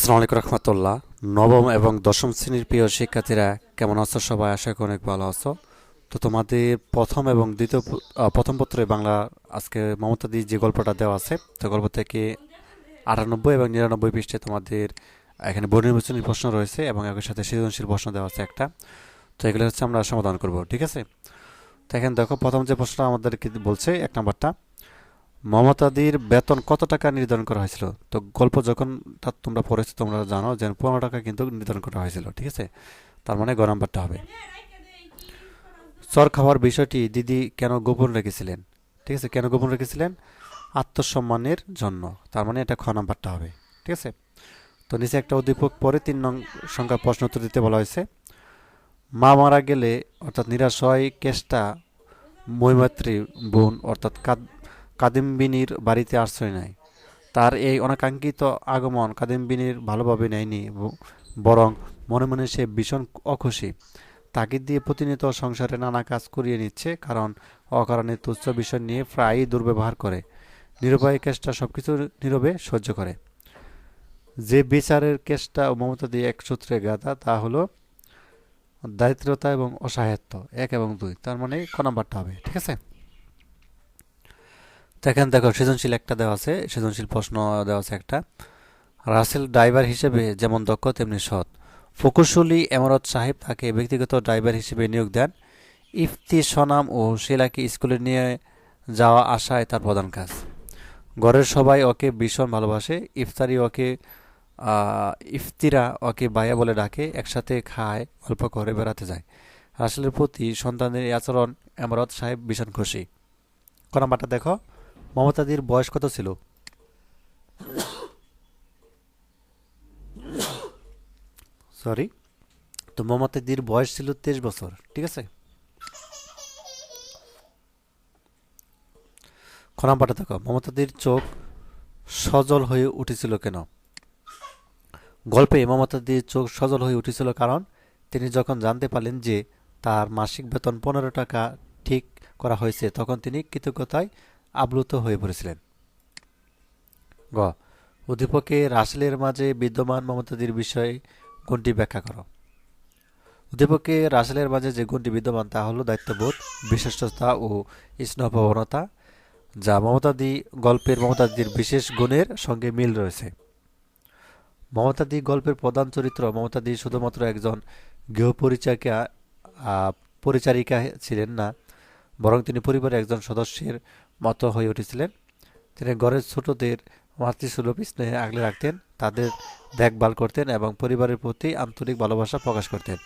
আসসালামু রহমতুল্লাহ। নবম এবং দশম শ্রেণির প্রিয় শিক্ষার্থীরা কেমন আছো সবাই? আশা করি অনেক ভালো আছো। তো তোমাদের প্রথম এবং দ্বিতীয় প্রথম পত্রে বাংলা আজকে মমতা দি যে গল্পটা দেওয়া আছে, তো গল্প থেকে আটানব্বই এবং নিরানব্বই পৃষ্ঠে তোমাদের এখানে বর্ণনির্বাচনী প্রশ্ন রয়েছে এবং একই সাথে সৃজনশীল প্রশ্ন দেওয়া আছে একটা। তো এগুলো হচ্ছে আমরা সমাধান করব, ঠিক আছে? তো এখানে দেখো, প্রথম যে প্রশ্নটা আমাদেরকে বলছে, এক নম্বরটা মমতাদির বেতন কত টাকা নির্ধারণ করা হয়েছিল? তো গল্প যখন তোমরা পড়েছো, তোমরা জানো যে পনেরো টাকা কিন্তু নির্ধারণ করা হয়েছিল, ঠিক আছে? তার মানে গ নাম্বারটা হবে। চর খাওয়ার বিষয়টি দিদি কেন গোপন রেখেছিলেন? ঠিক আছে, কেন গোপন রেখেছিলেন? আত্মসম্মানের জন্য। তার মানে এটা খ নাম্বারটা হবে, ঠিক আছে? তো নিচে একটা উদ্দীপক পরে তিন নং সংখ্যা প্রশ্ন উত্তর দিতে বলা হয়েছে। মা মারা গেলে, অর্থাৎ নিরাশয়, কেষ্টা, মৈমাত্রী বোন, অর্থাৎ কাদ কাদিম্বিনীর বাড়িতে আশ্রয় নেয়। তার এই অনাকাঙ্ক্ষিত আগমন কাদিম্বিনীর ভালোভাবে নেয়নি বরং মনে মনে সে ভীষণ অখুশি। তাগিদ দিয়ে প্রতিনিয়ত সংসারে নানা কাজ করিয়ে নিচ্ছে কারণ অকারণে তুচ্ছ বিষয় নিয়ে প্রায়ই দুর্ব্যবহার করে। নিরুপায় কেসটা সবকিছু নীরবে সহ্য করে। যে বিচারের কেসটা মমতা দিয়ে এক সূত্রে গাদা তা হলো দারিদ্রতা এবং অসহায়ত্ব, এক এবং দুই। তার মানে ক নাম্বারটা হবে, ঠিক আছে? তো এখানে দেখো, সৃজনশীল একটা দেওয়া আছে, সৃজনশীল প্রশ্ন দেওয়া আছে একটা। রাসেল ড্রাইভার হিসেবে যেমন দক্ষ, তেমনি সৎ। প্রকৌশলী এমরত সাহেব তাকে ব্যক্তিগত ড্রাইভার হিসেবে নিয়োগ দেন। ইফতি, সনাম ও শিলাকে স্কুলে নিয়ে যাওয়া আসায় তার প্রধান কাজ। ঘরের সবাই ওকে ভীষণ ভালোবাসে। ইফতারি ওকে ইফতিরা ওকে বায়া বলে ডাকে, একসাথে খায়, অল্প করে বেড়াতে যায়। রাসেলের প্রতি সন্তানের আচরণ এমরত সাহেব ভীষণ খুশি। ক নাম্বারটা দেখো। মমতাদির বয়স কত ছিল? সরি তো মমতাদির বয়স ছিল তেইশ বছর, ঠিক আছে? খ নাম্বারটা দেখো মমতাদির চোখ সজল হয়ে উঠেছিল কেন? গল্পে মমতাদির চোখ সজল হয়ে উঠেছিল কারণ তিনি যখন জানতে পারলেন যে তার মাসিক বেতন পনেরো টাকা ঠিক করা হয়েছে, তখন তিনি কৃতজ্ঞতায় আপ্লুত হয়ে পড়েছিলেন। গ উদ্দীপকে রাসেলের মাঝে বিদ্যমান মমতাদির বিষয়ে গুণটি ব্যাখ্যা করো? উদ্দীপকে রাসেলের মাঝে যে গুণটি বিদ্যমান তা হলো দায়িত্ববোধ, বিশিষ্টতা ও স্নেহপ্রবণতা, যা মমতাদি, গল্পের মমতাদির বিশেষ গুণের সঙ্গে মিল রয়েছে। মমতাদি গল্পের প্রধান চরিত্র মমতাদি শুধুমাত্র একজন গৃহপরিচারিকা পরিচারিকা ছিলেন না বরং তিনি পরিবারের একজন সদস্যের মতো হয়ে উঠেছিলেন। তিনি ঘরের ছোটদের মাতৃসুলভ স্নেহে আগলে রাখতেন, তাদের দেখভাল করতেন এবং পরিবারের প্রতি আন্তরিক ভালোবাসা প্রকাশ করতেন।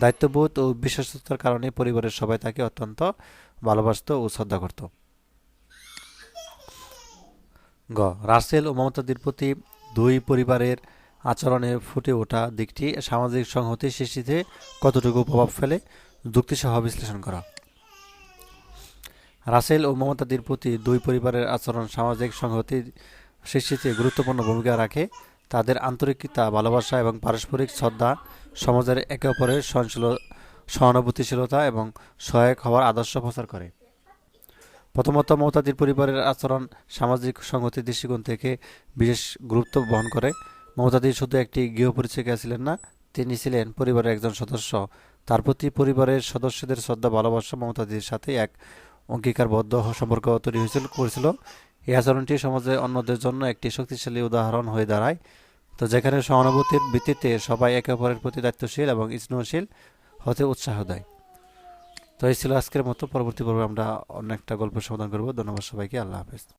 দায়িত্ববোধ ও বিশ্বস্ততার কারণে পরিবারের সবাই তাকে অত্যন্ত ভালোবাসত ও শ্রদ্ধা করত। গ. রাসেল ও মমতাদির প্রতি দুই পরিবারের আচরণে ফুটে ওঠা দিকটি সামাজিক সংহতি সৃষ্টিতে কতটুকু প্রভাব ফেলে, যুক্তিসহ বিশ্লেষণ করা। রাসেল ও মমতাদির প্রতি দুই পরিবারের আচরণ সামাজিক সংহতি সৃষ্টিতে গুরুত্বপূর্ণ ভূমিকা রাখে। তাদের আন্তরিকতা, ভালোবাসা এবং পারস্পরিক শ্রদ্ধা সমাজের একে অপরের সহনশীল সহানুভূতিশীলতা এবং সহায়ক হওয়ার আদর্শ প্রচার করে। প্রথমত মমতাদির পরিবারের আচরণ সামাজিক সংহতির দৃষ্টিকোণ থেকে বিশেষ গুরুত্ব বহন করে। মমতাদি শুধু একটি গৃহপরিচারিকা ছিলেন না, তিনি ছিলেন পরিবারের একজন সদস্য। তার প্রতি পরিবারের সদস্যদের শ্রদ্ধা, ভালোবাসা মমতাদির সাথে এক অঙ্গীকারবদ্ধ সম্পর্ক তৈরি হয়েছিল, করেছিল। এই আচরণটি সমাজে অন্যদের জন্য একটি শক্তিশালী উদাহরণ হয়ে দাঁড়ায়। তো যেখানে সহানুভূতির ভিত্তিতে সবাই একে অপরের প্রতি দায়িত্বশীল এবং স্নেহশীল হতে উৎসাহ দেয়। তো এই ছিল আজকের মতো। পরবর্তী পর্বে আমরা অন্য একটা গল্পের সমাধান করব। ধন্যবাদ সবাইকে। আল্লাহ হাফেজ।